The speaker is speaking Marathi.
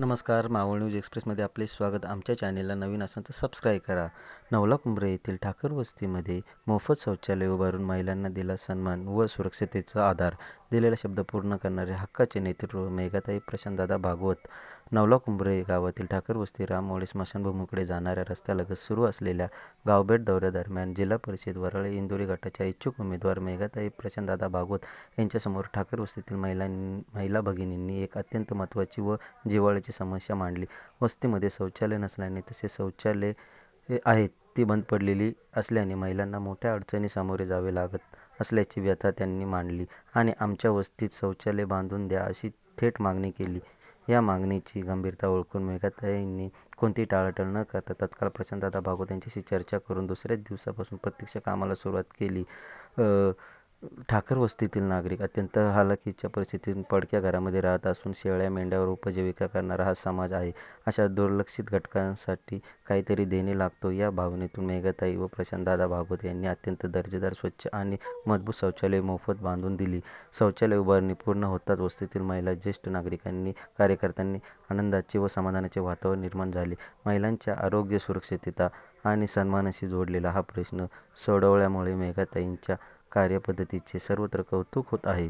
नमस्कार मावळ न्यूज एक्सप्रेसमध्ये आपले स्वागत. आमच्या चॅनेलला नवीन असेल तर सबस्क्राईब करा. नवला कुंभरे येथील ठाकर वस्तीमध्ये मोफत शौचालय उभारून महिलांना दिला सन्मान व सुरक्षितेचा आधार. दिलेला शब्द पूर्ण करणारे हक्काचे नेतृत्व मेघाताई प्रशांतदादा भागवत. नवला कुंभरे गावातील ठाकर वस्ती रामवाडी स्मशानभूमीकडे जाणाऱ्या रस्त्यालगत सुरू असलेल्या गावभेट दौऱ्यादरम्यान जिल्हा परिषद वरळे इंदोरी गटाच्या इच्छुक उमेदवार मेघाताई प्रशांतदादा भागवत यांच्यासमोर ठाकर वस्तीतील महिलां महिला भगिनींनी एक अत्यंत महत्त्वाची व जिव्हाळ्याची समस्या मांडली. वस्तीमध्ये शौचालय नसल्याने तसे शौचालय आहेत ती बंद पडलेली असल्याने महिलांना मोठ्या अडचणी सामोरे जावे लागत असल्याची व्यथा त्यांनी मांडली आणि आमच्या वस्तीत शौचालय बांधून द्या अशी थेट मागणी केली. या मागणीची गंभीरता ओळखून मेघाताईंनी कोणती टाळाटाळ न करता तत्काळ प्रशांतदादा भागवत यांच्याशी चर्चा करून दुसऱ्याच दिवसापासून प्रत्यक्ष कामाला सुरुवात केली. ठाकर वस्तीतील नागरिक अत्यंत हालाकीच्या परिस्थितीतून पडक्या घरामध्ये राहत असून शेळ्या मेंढ्यावर उपजीविका करणारा हा समाज आहे. अशा दुर्लक्षित घटकांसाठी काहीतरी देणे लागतो. या भावनेतून मेघाताई व प्रशांतदादा भागवत यांनी अत्यंत दर्जेदार स्वच्छ आणि मजबूत शौचालय मोफत बांधून दिली. शौचालय उभारणी पूर्ण होताच वस्तीतील महिला ज्येष्ठ नागरिकांनी कार्यकर्त्यांनी आनंदाचे व समाधानाचे वातावरण निर्माण झाले. महिलांच्या आरोग्य सुरक्षितता आणि सन्मानाशी जोडलेला हा प्रश्न सोडवल्यामुळे मेघाताईंच्या कार्यपद्धतीचे सर्वत्र कौतुक होत आहे.